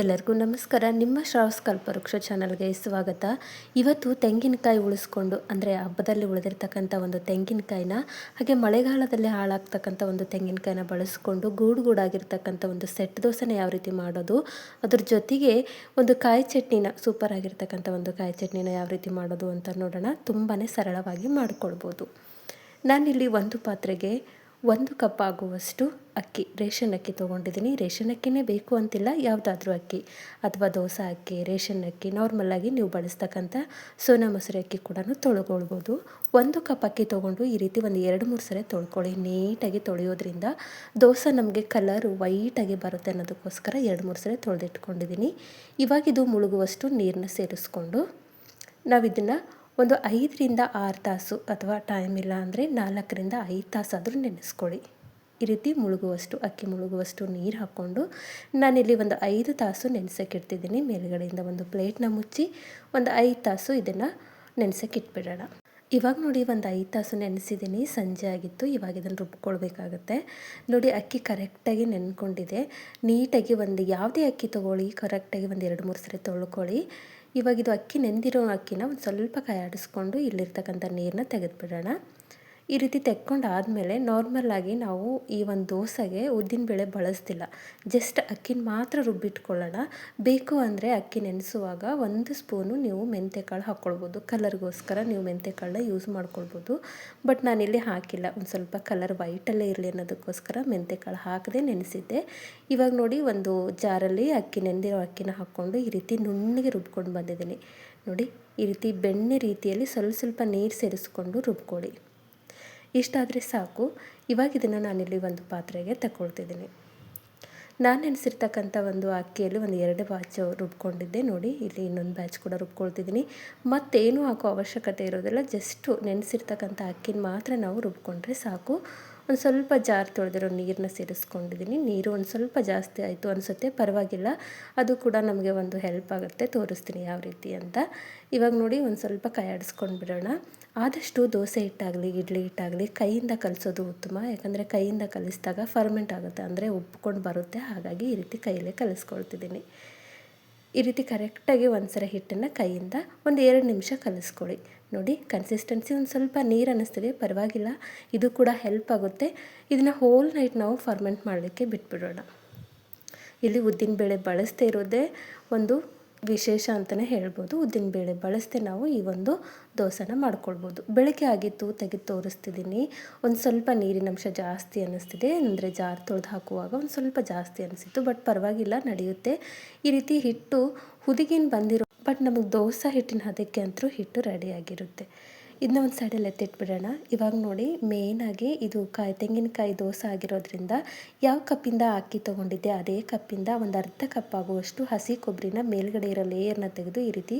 ಎಲ್ಲರಿಗೂ ನಮಸ್ಕಾರ. ನಿಮ್ಮ ಶ್ರಾವಸ್ ಕಲ್ಪವೃಕ್ಷ ಚಾನಲ್ಗೆ ಸ್ವಾಗತ. ಇವತ್ತು ತೆಂಗಿನಕಾಯಿ ಉಳಿಸ್ಕೊಂಡು, ಅಂದರೆ ಹಬ್ಬದಲ್ಲಿ ಉಳಿದಿರ್ತಕ್ಕಂಥ ಒಂದು ತೆಂಗಿನಕಾಯಿನ, ಹಾಗೆ ಮಳೆಗಾಲದಲ್ಲಿ ಹಾಳಾಗ್ತಕ್ಕಂಥ ಒಂದು ತೆಂಗಿನಕಾಯಿನ ಬಳಸ್ಕೊಂಡು ಗೂಡು ಗೂಡಾಗಿರ್ತಕ್ಕಂಥ ಒಂದು ಸೆಟ್ ದೋಸೆನ ಯಾವ ರೀತಿ ಮಾಡೋದು, ಅದ್ರ ಜೊತೆಗೆ ಒಂದು ಕಾಯಿ ಚಟ್ನಿನ ಸೂಪರ್ ಆಗಿರ್ತಕ್ಕಂಥ ಒಂದು ಕಾಯಿ ಚಟ್ನಿನ ಯಾವ ರೀತಿ ಮಾಡೋದು ಅಂತ ನೋಡೋಣ. ತುಂಬಾ ಸರಳವಾಗಿ ಮಾಡಿಕೊಳ್ಬೋದು. ನಾನಿಲ್ಲಿ ಒಂದು ಪಾತ್ರೆಗೆ ಒಂದು ಕಪ್ ಆಗುವಷ್ಟು ಅಕ್ಕಿ, ರೇಷನ್ ಅಕ್ಕಿ ತೊಗೊಂಡಿದ್ದೀನಿ. ರೇಷನ್ ಅಕ್ಕಿನೇ ಬೇಕು ಅಂತಿಲ್ಲ, ಯಾವುದಾದ್ರೂ ಅಕ್ಕಿ ಅಥವಾ ದೋಸೆ ಅಕ್ಕಿ, ರೇಷನ್ ಅಕ್ಕಿ ನಾರ್ಮಲಾಗಿ ನೀವು ಬಳಸ್ತಕ್ಕಂಥ ಸೋನಾ ಮೊಸರು ಅಕ್ಕಿ ಕೂಡ ತೊಳ್ಕೊಳ್ಬೋದು. ಒಂದು ಕಪ್ ಅಕ್ಕಿ ತೊಗೊಂಡು ಈ ರೀತಿ ಒಂದು ಎರಡು, ಮೂರು ಸರಿ ತೊಳ್ಕೊಳ್ಳಿ. ನೀಟಾಗಿ ತೊಳೆಯೋದ್ರಿಂದ ದೋಸೆ ನಮಗೆ ಕಲರು ವೈಟಾಗಿ ಬರುತ್ತೆ ಅನ್ನೋದಕ್ಕೋಸ್ಕರ ಎರಡು, ಮೂರು ಸರಿ ತೊಳೆದಿಟ್ಕೊಂಡಿದ್ದೀನಿ. ಇವಾಗಿದು ಮುಳುಗುವಷ್ಟು ನೀರನ್ನ ಸೇರಿಸ್ಕೊಂಡು ನಾವು ಇದನ್ನು ಒಂದು ಐದರಿಂದ ಆರು ತಾಸು ಅಥವಾ ಟೈಮ್ ಇಲ್ಲ ಅಂದರೆ ನಾಲ್ಕರಿಂದ ಐದು ತಾಸಾದರೂ ನೆನೆಸ್ಕೊಳ್ಳಿ. ಈ ರೀತಿ ಮುಳುಗುವಷ್ಟು, ಅಕ್ಕಿ ಮುಳುಗುವಷ್ಟು ನೀರು ಹಾಕ್ಕೊಂಡು ನಾನಿಲ್ಲಿ ಒಂದು ಐದು ತಾಸು ನೆನೆಸೋಕ್ಕಿಡ್ತಿದ್ದೀನಿ ಮೇಲುಗಡೆಯಿಂದ ಒಂದು ಪ್ಲೇಟ್ನ ಮುಚ್ಚಿ ಒಂದು ಐದು ತಾಸು ಇದನ್ನು ನೆನೆಸೋಕ್ಕಿಟ್ಬಿಡೋಣ ಇವಾಗ ನೋಡಿ ಒಂದು ಐದು ತಾಸು ನೆನೆಸಿದ್ದೀನಿ. ಸಂಜೆ ಆಗಿತ್ತು. ಇವಾಗ ಇದನ್ನು ರುಬ್ಕೊಳ್ಬೇಕಾಗತ್ತೆ. ನೋಡಿ ಅಕ್ಕಿ ಕರೆಕ್ಟಾಗಿ ನೆನ್ಕೊಂಡಿದೆ. ನೀಟಾಗಿ ಒಂದು ಯಾವುದೇ ಅಕ್ಕಿ ತೊಗೊಳ್ಳಿ ಕರೆಕ್ಟಾಗಿ ಒಂದು ಎರಡು ಮೂರು ಸರಿ ತೊಳ್ಕೊಳ್ಳಿ. ಇವಾಗ ಇದು ಅಕ್ಕಿ ನೆಂದಿರೋ ಅಕ್ಕಿನ ಒಂದು ಸ್ವಲ್ಪ ಕೈ ಆಡಿಸ್ಕೊಂಡು ಇಲ್ಲಿರ್ತಕ್ಕಂಥ ನೀರನ್ನ ತೆಗೆದುಬಿಡೋಣ. ಈ ರೀತಿ ತೆಕ್ಕೊಂಡು ಆದಮೇಲೆ ನಾರ್ಮಲಾಗಿ ನಾವು ಈ ಒಂದು ದೋಸೆಗೆ ಉದ್ದಿನಬೇಳೆ ಬಳಸ್ತಿಲ್ಲ. ಜಸ್ಟ್ ಅಕ್ಕಿನ ಮಾತ್ರ ರುಬ್ಬಿಟ್ಕೊಳ್ಳೋಣ. ಬೇಕು ಅಂದರೆ ಅಕ್ಕಿ ನೆನೆಸುವಾಗ ಒಂದು ಸ್ಪೂನು ನೀವು ಮೆಂತೆಕಾಳು ಹಾಕ್ಕೊಳ್ಬೋದು. ಕಲರ್ಗೋಸ್ಕರ ನೀವು ಮೆಂತೆಕಾಳನ್ನ ಯೂಸ್ ಮಾಡ್ಕೊಳ್ಬೋದು. ಬಟ್ ನಾನಿಲ್ಲಿ ಹಾಕಿಲ್ಲ. ಒಂದು ಸ್ವಲ್ಪ ಕಲರ್ ವೈಟಲ್ಲೇ ಇರಲಿ ಅನ್ನೋದಕ್ಕೋಸ್ಕರ ಮೆಂತೆಕಾಳು ಹಾಕದೆ ನೆನೆಸಿದ್ದೆ. ಇವಾಗ ನೋಡಿ ಒಂದು ಜಾರಲ್ಲಿ ಅಕ್ಕಿ ನೆಂದಿರೋ ಅಕ್ಕಿನ ಹಾಕ್ಕೊಂಡು ಈ ರೀತಿ ನುಣ್ಣಗೆ ರುಬ್ಕೊಂಡು ಬಂದಿದ್ದೀನಿ. ನೋಡಿ, ಈ ರೀತಿ ಬೆಣ್ಣೆ ರೀತಿಯಲ್ಲಿ ಸ್ವಲ್ಪ ಸ್ವಲ್ಪ ನೀರು ಸೇರಿಸ್ಕೊಂಡು ರುಬ್ಕೊಳ್ಳಿ. ಇಷ್ಟಾದರೆ ಸಾಕು. ಇವಾಗ ಇದನ್ನು ನಾನಿಲ್ಲಿ ಒಂದು ಪಾತ್ರೆಗೆ ತಗೊಳ್ತಿದ್ದೀನಿ ನಾನು ನೆನೆಸಿರ್ತಕ್ಕಂಥ ಒಂದು ಅಕ್ಕಿಯಲ್ಲಿ ಒಂದು ಎರಡು ಬ್ಯಾಚ್ ರುಬ್ಕೊಂಡಿದ್ದೆ. ನೋಡಿ, ಇಲ್ಲಿ ಇನ್ನೊಂದು ಬ್ಯಾಚ್ ಕೂಡ ರುಬ್ಕೊಳ್ತಿದ್ದೀನಿ. ಮತ್ತೇನು ಹಾಕೋ ಅವಶ್ಯಕತೆ ಇರೋದಿಲ್ಲ. ಜಸ್ಟು ನೆನೆಸಿರ್ತಕ್ಕಂಥ ಅಕ್ಕಿನ ಮಾತ್ರ ನಾವು ರುಬ್ಕೊಂಡ್ರೆ ಸಾಕು. ಒಂದು ಸ್ವಲ್ಪ ಜಾರ್ ತೊಳೆದಿರೋ ನೀರನ್ನ ಸೇರಿಸ್ಕೊಂಡಿದ್ದೀನಿ. ನೀರು ಒಂದು ಸ್ವಲ್ಪ ಜಾಸ್ತಿ ಆಯಿತು ಅನಿಸುತ್ತೆ, ಪರವಾಗಿಲ್ಲ. ಅದು ಕೂಡ ನಮಗೆ ಒಂದು ಹೆಲ್ಪ್ ಆಗುತ್ತೆ, ತೋರಿಸ್ತೀನಿ ಯಾವ ರೀತಿ ಅಂತ. ಇವಾಗ ನೋಡಿ ಒಂದು ಸ್ವಲ್ಪ ಕೈ ಆಡಿಸ್ಕೊಂಡು ಬಿಡೋಣ. ಆದಷ್ಟು ದೋಸೆ ಹಿಟ್ಟಾಗಲಿ, ಇಡ್ಲಿ ಹಿಟ್ಟಾಗಲಿ ಕೈಯಿಂದ ಕಲಿಸೋದು ಉತ್ತಮ. ಯಾಕಂದರೆ ಕೈಯಿಂದ ಕಲಿಸಿದಾಗ ಫರ್ಮೆಂಟ್ ಆಗುತ್ತೆ, ಅಂದರೆ ಉಪ್ಕೊಂಡು ಬರುತ್ತೆ. ಹಾಗಾಗಿ ಈ ರೀತಿ ಕೈಯಲ್ಲೇ ಕಲಿಸ್ಕೊಳ್ತಿದ್ದೀನಿ. ಈ ರೀತಿ ಕರೆಕ್ಟಾಗಿ ಒಂದು ಸಲ ಹಿಟ್ಟನ್ನು ಕೈಯಿಂದ ಒಂದು ಎರಡು ನಿಮಿಷ ಕಲಿಸ್ಕೊಳ್ಳಿ. ನೋಡಿ ಕನ್ಸಿಸ್ಟೆನ್ಸಿ ಒಂದು ಸ್ವಲ್ಪ ನೀರು ಅನ್ನಿಸ್ತಿದೆ ಪರವಾಗಿಲ್ಲ. ಇದು ಕೂಡ ಹೆಲ್ಪ್ ಆಗುತ್ತೆ. ಇದನ್ನು ಹೋಲ್ ನೈಟ್ ನಾವು ಫರ್ಮೆಂಟ್ ಮಾಡಲಿಕ್ಕೆ ಬಿಟ್ಬಿಡೋಣ. ಇಲ್ಲಿ ಉದ್ದಿನಬೇಳೆ ಬಳಸದೇ ಇರೋದೇ ಒಂದು ವಿಶೇಷ ಅಂತಲೇ ಹೇಳ್ಬೋದು. ಉದ್ದಿನಬೇಳೆ ಬಳಸದೆ ನಾವು ಈ ಒಂದು ದೋಸೆನ ಮಾಡ್ಕೊಳ್ಬೋದು. ಬೆಳಗ್ಗೆ ಆಗಿತ್ತು, ತೆಗೆದು ತೋರಿಸ್ತಿದ್ದೀನಿ ಒಂದು ಸ್ವಲ್ಪ ನೀರಿನ ಅಂಶ ಜಾಸ್ತಿ ಅನ್ನಿಸ್ತಿದೆ ಅಂದರೆ ಜಾರ್ ತೊಳೆದು ಹಾಕುವಾಗ ಒಂದು ಸ್ವಲ್ಪ ಜಾಸ್ತಿ ಅನಿಸಿತ್ತು, ಬಟ್ ಪರವಾಗಿಲ್ಲ, ನಡೆಯುತ್ತೆ. ಈ ರೀತಿ ಹಿಟ್ಟು ಹುದಿಗಿನ ಬಂದಿರೋ ಬಟ್ ನಮಗೆ ದೋಸೆ ಹಿಟ್ಟಿನ ಹದಕ್ಕೆ ಅಂತೂ ಹಿಟ್ಟು ರೆಡಿಯಾಗಿರುತ್ತೆ ಇದನ್ನ ಒಂದು ಸೈಡಲ್ಲಿ ಎತ್ತಿಟ್ಬಿಡೋಣ. ಇವಾಗ ನೋಡಿ ಮೇಯ್ನಾಗಿ ಇದು ಕಾಯಿ, ತೆಂಗಿನಕಾಯಿ ದೋಸೆ ಆಗಿರೋದ್ರಿಂದ ಯಾವ ಕಪ್ಪಿಂದ ಅಕ್ಕಿ ತೊಗೊಂಡಿದ್ದೆ, ಅದೇ ಕಪ್ಪಿಂದ ಒಂದು ಅರ್ಧ ಕಪ್ ಆಗುವಷ್ಟು ಹಸಿ ಕೊಬ್ಬರಿನ ಮೇಲ್ಗಡೆ ಇರೋ ಲೇಯರ್ನ ತೆಗೆದು ಈ ರೀತಿ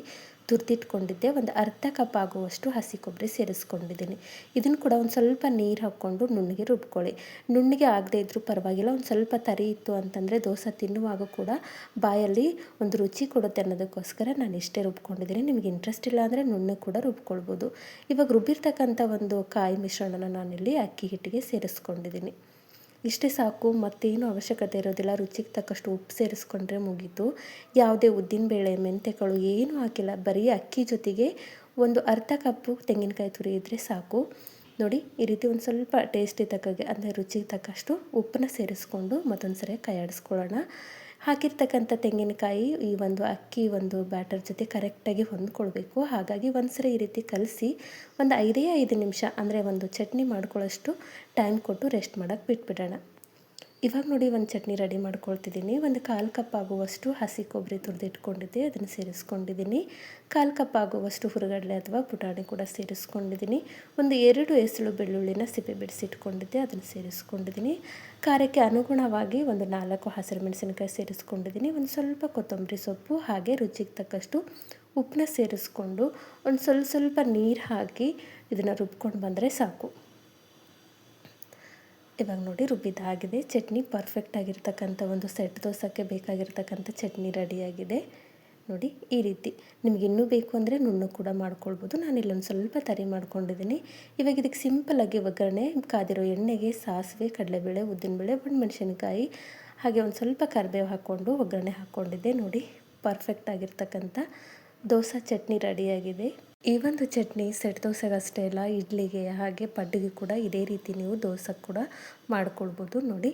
ತುರ್ದಿಟ್ಕೊಂಡಿದ್ದೆ ಒಂದು ಅರ್ಧ ಕಪ್ ಆಗುವಷ್ಟು ಹಸಿ ಕೊಬ್ಬರಿ ಸೇರಿಸ್ಕೊಂಡಿದ್ದೀನಿ. ಇದನ್ನು ಕೂಡ ಒಂದು ಸ್ವಲ್ಪ ನೀರು ಹಾಕ್ಕೊಂಡು ನುಣ್ಣಗೆ ರುಬ್ಕೊಳ್ಳಿ. ನುಣ್ಣಗೆ ಆಗದೇ ಇದ್ದರೂ ಪರವಾಗಿಲ್ಲ, ಒಂದು ಸ್ವಲ್ಪ ತರಿ ಇತ್ತು ಅಂತಂದರೆ ದೋಸೆ ತಿನ್ನುವಾಗ ಕೂಡ ಬಾಯಲ್ಲಿ ಒಂದು ರುಚಿ ಕೊಡುತ್ತೆ ಅನ್ನೋದಕ್ಕೋಸ್ಕರ ನಾನು ಇಷ್ಟೇ ರುಬ್ಕೊಂಡಿದ್ದೀನಿ. ನಿಮಗೆ ಇಂಟ್ರೆಸ್ಟ್ ಇಲ್ಲ ಅಂದರೆ ನುಣ್ಣು ಕೂಡ ರುಬ್ಕೊಳ್ಬೋದು. ಇವಾಗ ರುಬ್ಬಿರ್ತಕ್ಕಂಥ ಒಂದು ಕಾಯಿ ಮಿಶ್ರಣನ ನಾನಿಲ್ಲಿ ಅಕ್ಕಿ ಹಿಟ್ಟಿಗೆ ಸೇರಿಸ್ಕೊಂಡಿದ್ದೀನಿ. ಇಷ್ಟೇ ಸಾಕು, ಮತ್ತೇನು ಅವಶ್ಯಕತೆ ಇರೋದಿಲ್ಲ. ರುಚಿಗೆ ತಕ್ಕಷ್ಟು ಉಪ್ಪು ಸೇರಿಸ್ಕೊಂಡ್ರೆ ಮುಗೀತು. ಯಾವುದೇ ಉದ್ದಿನಬೇಳೆ ಮೆಂತೆಕಾಳು ಏನೂ ಹಾಕಿಲ್ಲ. ಬರೀ ಅಕ್ಕಿ ಜೊತೆಗೆ ಒಂದು ಅರ್ಧ ಕಪ್ಪು ತೆಂಗಿನಕಾಯಿ ತುರಿ ಇದ್ದರೆ ಸಾಕು. ನೋಡಿ, ಈ ರೀತಿ ಒಂದು ಸ್ವಲ್ಪ ಟೇಸ್ಟಿ ತಕ್ಕಾಗೆ, ಅಂದರೆ ರುಚಿಗೆ ತಕ್ಕಷ್ಟು ಉಪ್ಪನ್ನ ಸೇರಿಸ್ಕೊಂಡು ಮತ್ತೊಂದು ಸರಿ ಕೈ ಆಡಿಸ್ಕೊಳ್ಳೋಣ ಹಾಕಿರ್ತಕ್ಕಂಥ ತೆಂಗಿನಕಾಯಿ ಈ ಒಂದು ಅಕ್ಕಿ ಒಂದು ಬ್ಯಾಟರ್ ಜೊತೆ ಕರೆಕ್ಟಾಗಿ ಹೊಂದ್ಕೊಳ್ಬೇಕು. ಹಾಗಾಗಿ ಒಂದ್ಸರಿ ಈ ರೀತಿ ಕಲಸಿ ಒಂದು ಐದೇ ಐದು ನಿಮಿಷ, ಅಂದರೆ ಒಂದು ಚಟ್ನಿ ಮಾಡ್ಕೊಳ್ಳೋಷ್ಟು ಟೈಮ್ ಕೊಟ್ಟು ರೆಸ್ಟ್ ಮಾಡೋಕ್ಕೆ ಬಿಟ್ಬಿಡೋಣ. ಇವಾಗ ನೋಡಿ ಒಂದು ಚಟ್ನಿ ರೆಡಿ ಮಾಡ್ಕೊಳ್ತಿದ್ದೀನಿ. ಒಂದು ಕಾಲು ಕಪ್ ಆಗುವಷ್ಟು ಹಸಿ ಕೊಬ್ಬರಿ ತುರಿದಿಟ್ಕೊಂಡಿದ್ದೆ, ಅದನ್ನು ಸೇರಿಸ್ಕೊಂಡಿದ್ದೀನಿ. ಕಾಲು ಕಪ್ ಆಗುವಷ್ಟು ಹುರುಗಡಲೆ ಅಥವಾ ಪುಟಾಣಿ ಕೂಡ ಸೇರಿಸ್ಕೊಂಡಿದ್ದೀನಿ. ಒಂದು ಎರಡು ಎಸಳು ಬೆಳ್ಳುಳ್ಳಿನ ಸಿಪ್ಪೆ ಬಿಡಿಸಿಟ್ಕೊಂಡಿದ್ದೆ, ಅದನ್ನು ಸೇರಿಸ್ಕೊಂಡಿದ್ದೀನಿ. ಖಾರಕ್ಕೆ ಅನುಗುಣವಾಗಿ ಒಂದು ನಾಲ್ಕು ಹಸಿರು ಮೆಣಸಿನಕಾಯಿ ಸೇರಿಸ್ಕೊಂಡಿದ್ದೀನಿ. ಒಂದು ಸ್ವಲ್ಪ ಕೊತ್ತಂಬರಿ ಸೊಪ್ಪು ಹಾಗೆ ರುಚಿಗೆ ತಕ್ಕಷ್ಟು ಉಪ್ಪನ್ನ ಸೇರಿಸ್ಕೊಂಡು ಒಂದು ಸ್ವಲ್ಪ ಸ್ವಲ್ಪ ನೀರು ಹಾಕಿ ಇದನ್ನು ರುಬ್ಕೊಂಡು ಬಂದರೆ ಸಾಕು. ಇವಾಗ ನೋಡಿ ರುಬ್ಬಿದ್ದಾಗಿದೆ ಚಟ್ನಿ ಪರ್ಫೆಕ್ಟ್ ಆಗಿರ್ತಕ್ಕಂಥ ಒಂದು ಸೆಟ್ ದೋಸಕ್ಕೆ ಬೇಕಾಗಿರ್ತಕ್ಕಂಥ ಚಟ್ನಿ ರೆಡಿಯಾಗಿದೆ ನೋಡಿ ಈ ರೀತಿ. ನಿಮಗೆ ಇನ್ನೂ ಬೇಕು ಅಂದರೆ ನುಣ್ಣು ಕೂಡ ಮಾಡ್ಕೊಳ್ಬೋದು. ನಾನು ಇಲ್ಲೊಂದು ಸ್ವಲ್ಪ ತರಿ ಮಾಡ್ಕೊಂಡಿದ್ದೀನಿ. ಇವಾಗ ಇದಕ್ಕೆ ಸಿಂಪಲ್ಲಾಗಿ ಒಗ್ಗರಣೆ, ಕಾದಿರೋ ಎಣ್ಣೆಗೆ ಸಾಸಿವೆ, ಕಡಲೆಬೇಳೆ, ಉದ್ದಿನಬೇಳೆ ಮೆಣಸಿನಕಾಯಿ ಹಾಗೆ ಒಂದು ಸ್ವಲ್ಪ ಕರಿಬೇವು ಹಾಕ್ಕೊಂಡು ಒಗ್ಗರಣೆ ಹಾಕ್ಕೊಂಡಿದ್ದೆ. ನೋಡಿ ಪರ್ಫೆಕ್ಟ್ ಆಗಿರ್ತಕ್ಕಂಥ ದೋಸೆ ಚಟ್ನಿ ರೆಡಿಯಾಗಿದೆ ಈ ಒಂದು ಚಟ್ನಿ, ಸೆಟ್ ದೋಸೆಗಷ್ಟೇ ಇಲ್ಲ ಇಡ್ಲಿಗೆ ಹಾಗೆ ಪಡ್ಡಿಗೆ ಕೂಡ ಇದೇ ರೀತಿ ನೀವು ದೋಸೆ ಕೂಡ ಮಾಡ್ಕೊಳ್ಬೋದು ನೋಡಿ.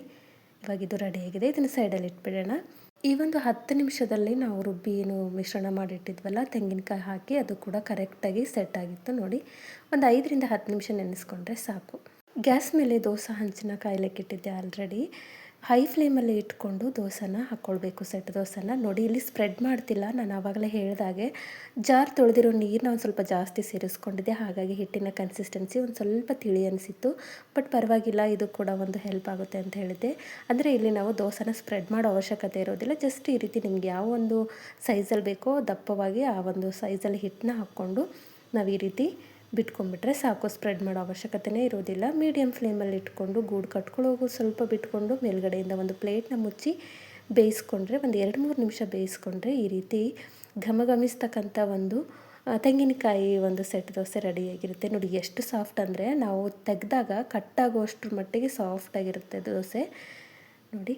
ಇವಾಗ ಇದು ರೆಡಿಯಾಗಿದೆ ಇದನ್ನು ಸೈಡಲ್ಲಿ ಇಟ್ಬಿಡೋಣ. ಈ ಒಂದು ಹತ್ತು ನಿಮಿಷದಲ್ಲಿ ನಾವು ರುಬ್ಬಿ ಏನು ಮಿಶ್ರಣ ಮಾಡಿಟ್ಟಿದ್ವಲ್ಲ, ತೆಂಗಿನಕಾಯಿ ಹಾಕಿ ಅದು ಕೂಡ ಕರೆಕ್ಟಾಗಿ ಸೆಟ್ ಆಗಿತ್ತು ನೋಡಿ. ಒಂದು ಐದರಿಂದ ಹತ್ತು ನಿಮಿಷ ನೆನೆಸ್ಕೊಂಡ್ರೆ ಸಾಕು. ಗ್ಯಾಸ್ ಮೇಲೆ ದೋಸೆ ಹಂಚಿನ ಕಾಯಿಲೆ ಇಟ್ಟಿದ್ದೆ ಆಲ್ರೆಡಿ ಹೈ ಫ್ಲೇಮಲ್ಲಿ ಇಟ್ಕೊಂಡು ದೋಸೆನ ಹಾಕ್ಕೊಳ್ಬೇಕು, ಸೆಟ್ ದೋಸೆನ. ನೋಡಿ, ಇಲ್ಲಿ ಸ್ಪ್ರೆಡ್ ಮಾಡ್ತಿಲ್ಲ. ನಾನು ಆವಾಗಲೇ ಹೇಳಿದಾಗೆ, ಜಾರ್ ತೊಳೆದಿರೋ ನೀರನ್ನ ಒಂದು ಸ್ವಲ್ಪ ಜಾಸ್ತಿ ಸೇರಿಸ್ಕೊಂಡಿದ್ದೆ. ಹಾಗಾಗಿ ಹಿಟ್ಟಿನ ಕನ್ಸಿಸ್ಟೆನ್ಸಿ ಒಂದು ಸ್ವಲ್ಪ ತಿಳಿ ಅನಿಸಿತ್ತು. ಬಟ್ ಪರವಾಗಿಲ್ಲ, ಇದು ಕೂಡ ಒಂದು ಹೆಲ್ಪ್ ಆಗುತ್ತೆ ಅಂತ ಹೇಳಿದ್ದೆ. ಅಂದರೆ ಇಲ್ಲಿ ನಾವು ದೋಸೆನ ಸ್ಪ್ರೆಡ್ ಮಾಡೋ ಅವಶ್ಯಕತೆ ಇರೋದಿಲ್ಲ. ಜಸ್ಟ್ ಈ ರೀತಿ ನಿಮ್ಗೆ ಯಾವ ಒಂದು ಸೈಜಲ್ಲಿ ಬೇಕೋ ದಪ್ಪವಾಗಿ ಆ ಒಂದು ಸೈಜಲ್ಲಿ ಹಿಟ್ಟನ್ನ ಹಾಕ್ಕೊಂಡು ನಾವು ಈ ರೀತಿ ಬಿಟ್ಕೊಂಡ್ಬಿಟ್ರೆ ಸಾಕು ಸ್ಪ್ರೆಡ್ ಮಾಡೋ ಅವಶ್ಯಕತೆನೇ ಇರೋದಿಲ್ಲ. ಮೀಡಿಯಮ್ ಫ್ಲೇಮಲ್ಲಿ ಇಟ್ಕೊಂಡು ಗೂಡು ಕಟ್ಕೊಳ್ಳೋಗು ಸ್ವಲ್ಪ ಬಿಟ್ಕೊಂಡು ಮೇಲ್ಗಡೆಯಿಂದ ಒಂದು ಪ್ಲೇಟ್ನ ಮುಚ್ಚಿ ಬೇಯಿಸ್ಕೊಂಡ್ರೆ, ಒಂದು ಎರಡು ಮೂರು ನಿಮಿಷ ಬೇಯಿಸ್ಕೊಂಡ್ರೆ ಈ ರೀತಿ ಘಮಘಮಿಸ್ತಕ್ಕಂಥ ಒಂದು ತೆಂಗಿನಕಾಯಿ ಒಂದು ಸೆಟ್ ದೋಸೆ ರೆಡಿಯಾಗಿರುತ್ತೆ ನೋಡಿ, ಎಷ್ಟು ಸಾಫ್ಟ್ ಅಂದರೆ ನಾವು ತೆಗೆದಾಗ ಕಟ್ಟಾಗುವಷ್ಟರ ಮಟ್ಟಿಗೆ ಸಾಫ್ಟಾಗಿರುತ್ತೆ ದೋಸೆ. ನೋಡಿ.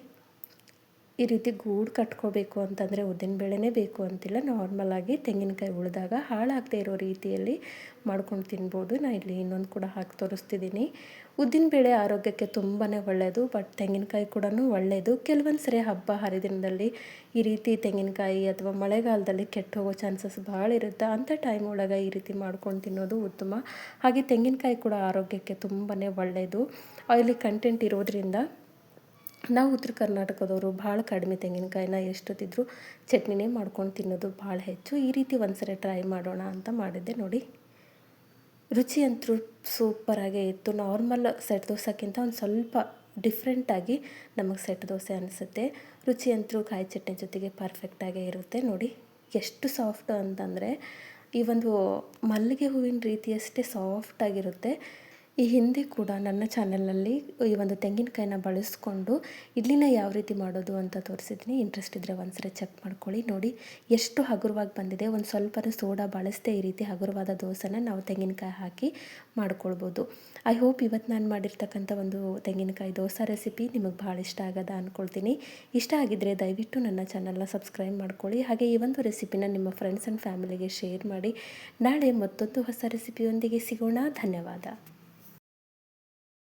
ಈ ರೀತಿ ಗೂಡು ಕಟ್ಕೋಬೇಕು ಅಂತಂದರೆ ಬೇಳೆನೇ ಬೇಕು ಅಂತಿಲ್ಲ. ನಾರ್ಮಲಾಗಿ ತೆಂಗಿನಕಾಯಿ ಉಳಿದಾಗ ಹಾಳಾಗದೇ ಇರೋ ರೀತಿಯಲ್ಲಿ ಮಾಡ್ಕೊಂಡು ತಿನ್ಬೋದು. ನಾನು ಇಲ್ಲಿ ಇನ್ನೊಂದು ಕೂಡ ಹಾಕಿ ತೋರಿಸ್ತಿದ್ದೀನಿ. ಬೇಳೆ ಆರೋಗ್ಯಕ್ಕೆ ತುಂಬಾ ಒಳ್ಳೆಯದು ಬಟ್ ತೆಂಗಿನಕಾಯಿ ಕೂಡ ಒಳ್ಳೆಯದು ಕೆಲವೊಂದು ಸರಿ ಹಬ್ಬ, ಹರಿದಿನದಲ್ಲಿ ಈ ರೀತಿ ತೆಂಗಿನಕಾಯಿ ಅಥವಾ ಮಳೆಗಾಲದಲ್ಲಿ ಕೆಟ್ಟು ಹೋಗೋ ಚಾನ್ಸಸ್ ಭಾಳ ಇರುತ್ತೆ. ಅಂಥ ಟೈಮ್ ಒಳಗೆ ಈ ರೀತಿ ಮಾಡ್ಕೊಂಡು ತಿನ್ನೋದು ಉತ್ತಮ. ಹಾಗೆ ತೆಂಗಿನಕಾಯಿ ಕೂಡ ಆರೋಗ್ಯಕ್ಕೆ ತುಂಬಾ ಒಳ್ಳೆಯದು ಆಯಿಲಿ ಕಂಟೆಂಟ್ ಇರೋದ್ರಿಂದ ನಾವು ಉತ್ತರ ಕರ್ನಾಟಕದವರು ಭಾಳ ಕಡಿಮೆ ತೆಂಗಿನಕಾಯಿನ ಎಷ್ಟೊತ್ತಿದ್ರು ಚಟ್ನಿನೇ ಮಾಡ್ಕೊಂಡು ತಿನ್ನೋದು ಭಾಳ ಹೆಚ್ಚು. ಈ ರೀತಿ ಒಂದ್ಸರಿ ಟ್ರೈ ಮಾಡೋಣ ಅಂತ ಮಾಡಿದ್ದೆ ನೋಡಿ. ರುಚಿ ಅಂತೂ ಸೂಪರಾಗೇ ಇತ್ತು. ನಾರ್ಮಲ್ ಸೆಟ್ ದೋಸೆಕ್ಕಿಂತ ಒಂದು ಸ್ವಲ್ಪ ಡಿಫ್ರೆಂಟಾಗಿ ನಮಗೆ ಸೆಟ್ ದೋಸೆ ಅನಿಸುತ್ತೆ. ರುಚಿ ಅಂತೂ ಕಾಯಿ ಚಟ್ನಿ ಜೊತೆಗೆ ಪರ್ಫೆಕ್ಟಾಗೇ ಇರುತ್ತೆ ನೋಡಿ. ಎಷ್ಟು ಸಾಫ್ಟ್ ಅಂತಂದರೆ ಈ ಒಂದು ಮಲ್ಲಿಗೆ ಹೂವಿನ ರೀತಿಯಷ್ಟೇ ಸಾಫ್ಟಾಗಿರುತ್ತೆ ಈ ಹಿಂದೆ ಕೂಡ ನನ್ನ ಚಾನಲಲ್ಲಿ ಈ ಒಂದು ತೆಂಗಿನಕಾಯಿನ ಬಳಸ್ಕೊಂಡು ಇಡ್ಲಿನ ಯಾವ ರೀತಿ ಮಾಡೋದು ಅಂತ ತೋರಿಸಿದ್ದೀನಿ. ಇಂಟ್ರೆಸ್ಟ್ ಇದ್ದರೆ ಒಂದ್ಸರಿ ಚೆಕ್ ಮಾಡ್ಕೊಳ್ಳಿ. ನೋಡಿ, ಎಷ್ಟು ಹಗುರವಾಗಿ ಬಂದಿದೆ. ಒಂದು ಸ್ವಲ್ಪ ಸೋಡಾ ಬಳಸದೆ ಈ ರೀತಿ ಹಗುರವಾದ ದೋಸೆನ ನಾವು ತೆಂಗಿನಕಾಯಿ ಹಾಕಿ ಮಾಡ್ಕೊಳ್ಬೋದು. ಐ ಹೋಪ್ ಇವತ್ತು ನಾನು ಮಾಡಿರ್ತಕ್ಕಂಥ ಒಂದು ತೆಂಗಿನಕಾಯಿ ದೋಸೆ ರೆಸಿಪಿ ನಿಮಗೆ ಭಾಳ ಇಷ್ಟ ಆಗದ ಅಂದ್ಕೊಳ್ತೀನಿ ಇಷ್ಟ ಆಗಿದ್ದರೆ ದಯವಿಟ್ಟು ನನ್ನ ಚಾನಲ್ನ ಸಬ್ಸ್ಕ್ರೈಬ್ ಮಾಡ್ಕೊಳ್ಳಿ. ಹಾಗೆ ಈ ಒಂದು ರೆಸಿಪಿನ ನಿಮ್ಮ ಫ್ರೆಂಡ್ಸ್ ಆ್ಯಂಡ್ ಫ್ಯಾಮಿಲಿಗೆ ಶೇರ್ ಮಾಡಿ. ನಾಳೆ ಮತ್ತೊಂದು ಹೊಸ ರೆಸಿಪಿಯೊಂದಿಗೆ ಸಿಗೋಣ. ಧನ್ಯವಾದ.